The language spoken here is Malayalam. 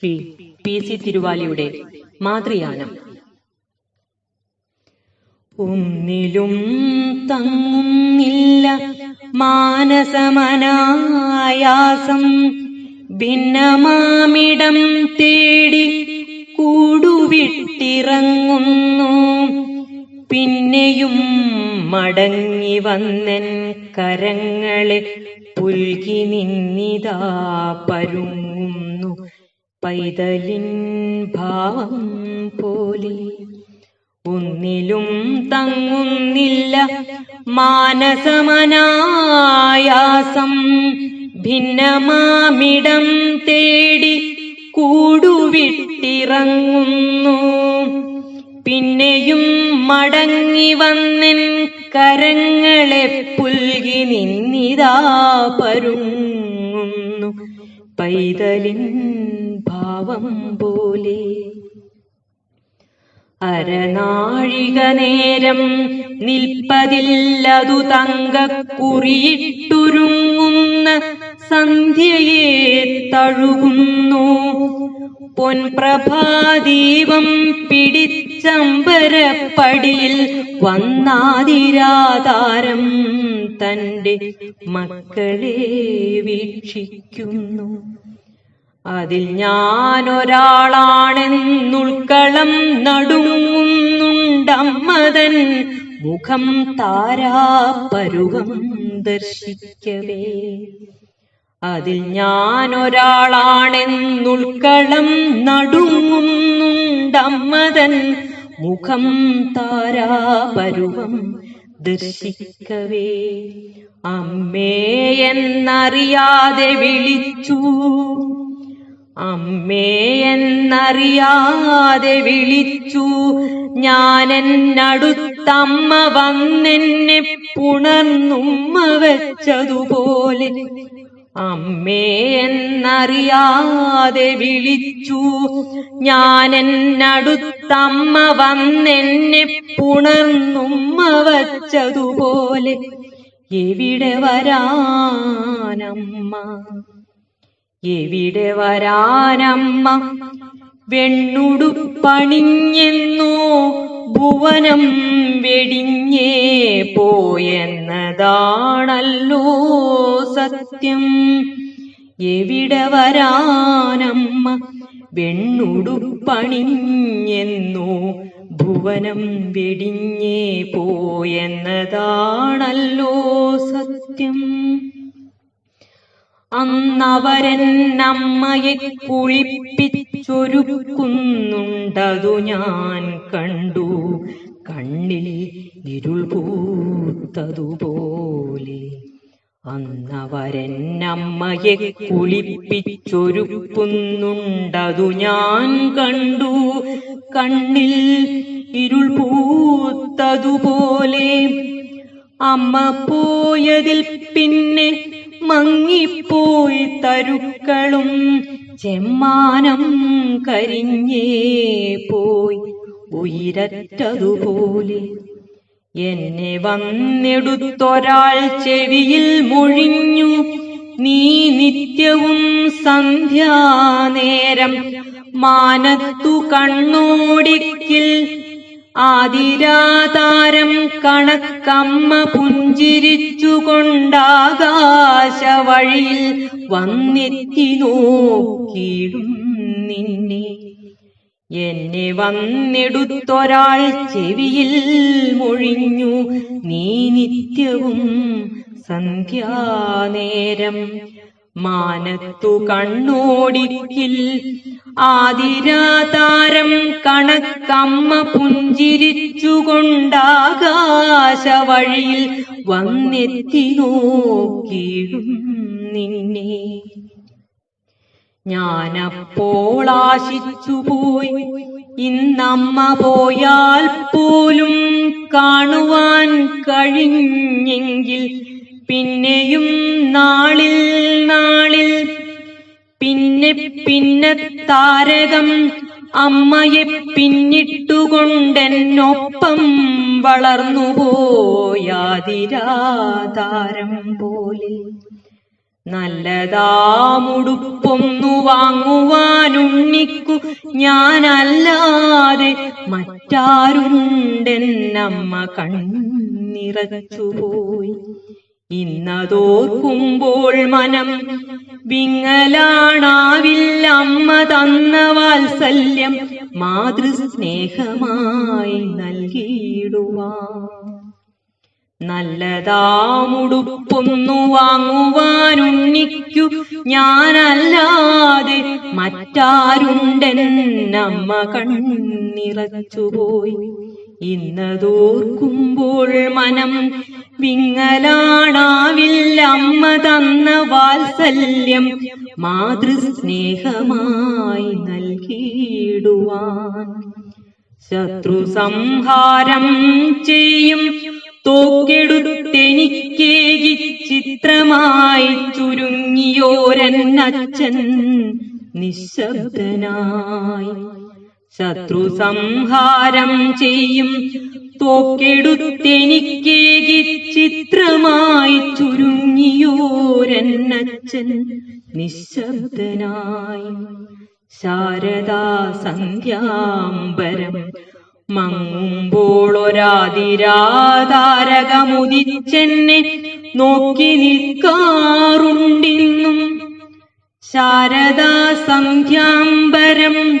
ശ്രീ പി സി തിരുവാലിയുടെ മാതൃയാനം. ഒന്നിലും തങ്ങുന്നില്ല മാനസമനായാസം. ഭിന്നമാമിടം തേടി കൂടുവിട്ടിറങ്ങുന്നു. പിന്നെയും മടങ്ങി വന്നൻ കരങ്ങളെ പുൽകി നിന്നിതാ പരുങ്ങുന്നു. പൈതലിൻ ഭാവം പോലെ ഒന്നിലും തങ്ങുന്നില്ല മാനസമനായാസം. ഭിന്നമാമിടം തേടി കൂടുവിട്ടിറങ്ങുന്നു. പിന്നെയും മടങ്ങി വന്നൻ കരങ്ങളെ പുൽകി നിന്നിതാ പരുങ്ങുന്നു. പൈതലിൻ ഭാവം പോലെ. അരനാഴിക നേരം നിൽപ്പതില്ലതു തങ്കക്കുറിയിട്ടുരുങ്ങുന്ന സന്ധ്യയെ തഴുകുന്നു. പൊൻപ്രഭാദീപം പിടിച്ചമ്പരപ്പടിയിൽ വന്നാതിരാതാരം തന്റെ മക്കളെ വീക്ഷിക്കുന്നു. അതിൽ ഞാനൊരാളാണെന്നുൾക്കളം നടുങ്ങുന്നുണ്ടമ്മതൻ. മുഖം താരാപരുവം ദർശിക്കവേ. അതിൽ ഞാനൊരാളാണെന്നുൾക്കളം നടുങ്ങുന്നുണ്ടമ്മതൻ. മുഖം താരാപരുവം ദർശിക്കവേ. അമ്മേ എന്നറിയാതെ വിളിച്ചു. അമ്മേ എന്നറിയാതെ വിളിച്ചു. ഞാനെന്നടുത്തമ്മ വന്നെന്നെ പുണർന്നുമ്മ വെച്ചതുപോലെ. അമ്മേ എന്നറിയാതെ വിളിച്ചു. ഞാനെന്നടുത്തമ്മ വന്നെന്നെ പുണർന്നുമ്മ വച്ചതുപോലെ. എവിടെ വരാനമ്മ? എവിടെ വരാനമ്മ? വെണ്ണുടുപ്പണിഞ്ഞെന്നോ? ഭുവനം വെടിഞ്ഞേ പോയെന്നതാണല്ലോ സത്യം. എവിടെ വരാനമ്മ? വെണ്ണുടുപ്പണിഞ്ഞെന്നോ? ഭുവനം വെടിഞ്ഞേ പോയെന്നതാണല്ലോ സത്യം. അന്നവരെന്നമ്മയെ കുളിപ്പിച്ചൊരുക്കുന്നുണ്ടതു ഞാൻ കണ്ടു. കണ്ണിൽ ഇരുൾ പൂത്തതുപോലെ. അന്നവരെന്നമ്മയെ കുളിപ്പിച്ചൊരുക്കുന്നുണ്ടതു ഞാൻ കണ്ടു. കണ്ണിൽ ഇരുൾ പൂത്തതുപോലെ. അമ്മ പോയതിൽ പിന്നെ മങ്ങിപ്പോയി തരുക്കളും ചെമ്മാനം കരിഞ്ഞേ പോയി. ഉയരറ്റതുപോലെ എന്നെ വന്നെടുത്തൊരാൾ ചെവിയിൽ മൊഴിഞ്ഞു. നീ നിത്യവും സന്ധ്യാനേരം മാനത്തു കണ്ണോടിക്കിൽ ആതിരാതാരം കണക്കമ്മ പുഞ്ചിരിച്ചുകൊണ്ടാകാശ വഴിയിൽ വന്നെത്തി നോക്കിയിടും നിന്നെ. എന്നെ വന്നെടുത്തൊരാൾ ചെവിയിൽ മൊഴിഞ്ഞു നീ നിത്യവും സന്ധ്യാനേരം മാനത്തു കണ്ണോടിക്കിൽ ആതിരാതാരം കണക്കമ്മ പുഞ്ചിരിച്ചുകൊണ്ടാകാശ വഴിയിൽ വന്നെത്തി നോക്കിയിടും നിന്നെ. ഞാനപ്പോൾ ആശിച്ചുപോയി. ഇന്നമ്മ പോയാൽ പോലും കാണുവാൻ കഴിഞ്ഞെങ്കിൽ പിന്നെയും നാളിൽ നാളിൽ പിന്നെ പിന്നെ താരകം അമ്മയെ പിന്നിട്ടുകൊണ്ടെന്നൊപ്പം വളർന്നുപോയാതിരാതാരം പോലെ നല്ലതാ നല്ലതാമുടുപ്പൊന്നു വാങ്ങുവാനുണ്ണിക്കു ഞാനല്ലാതെ മറ്റാരുണ്ടെന്നമ്മ കണ്ണിറച്ചുപോയി. ഇന്നതോർക്കുമ്പോൾ മനം വിങ്ങലാണാവില്ലമ്മ തന്ന വാത്സല്യം മാതൃസ്നേഹമായി നൽകിയിടുവാ നല്ലതാമുടുപ്പൊന്നു വാങ്ങുവാനുണ്ണിക്കു ഞാനല്ലാതെ മറ്റാരുണ്ടെന്നമ്മ കണ്ണിറച്ചുപോയി. ഇന്നതോർക്കുമ്പോൾ മനം വിങ്ങലാണാവില്ലമ്മ തന്ന വാത്സല്യം മാതൃസ്നേഹമായി നൽകിയിടുവാൻ. ശത്രു സംഹാരം ചെയ്യും തോക്കെടുത്തെനിക്കേകി ചിത്രമായി ചുരുങ്ങിയോരൻ അച്ഛൻ നിശബ്ദനായി. ശത്രു സംഹാരം ചെയ്യും തോക്കെടുത്തെനിക്കേകി ചിത്രമായി ചുരുങ്ങിയോരന്നച്ഛൻ നിശബ്ദനായി. ശാരദാ സന്ധ്യാംബരം മങ്ങുമ്പോളൊരാതിരാതാരകമുദിച്ചെന്നെ നോക്കി നിൽക്കാറുണ്ടിന്നും. ശാരദാ സന്ധ്യാംബരം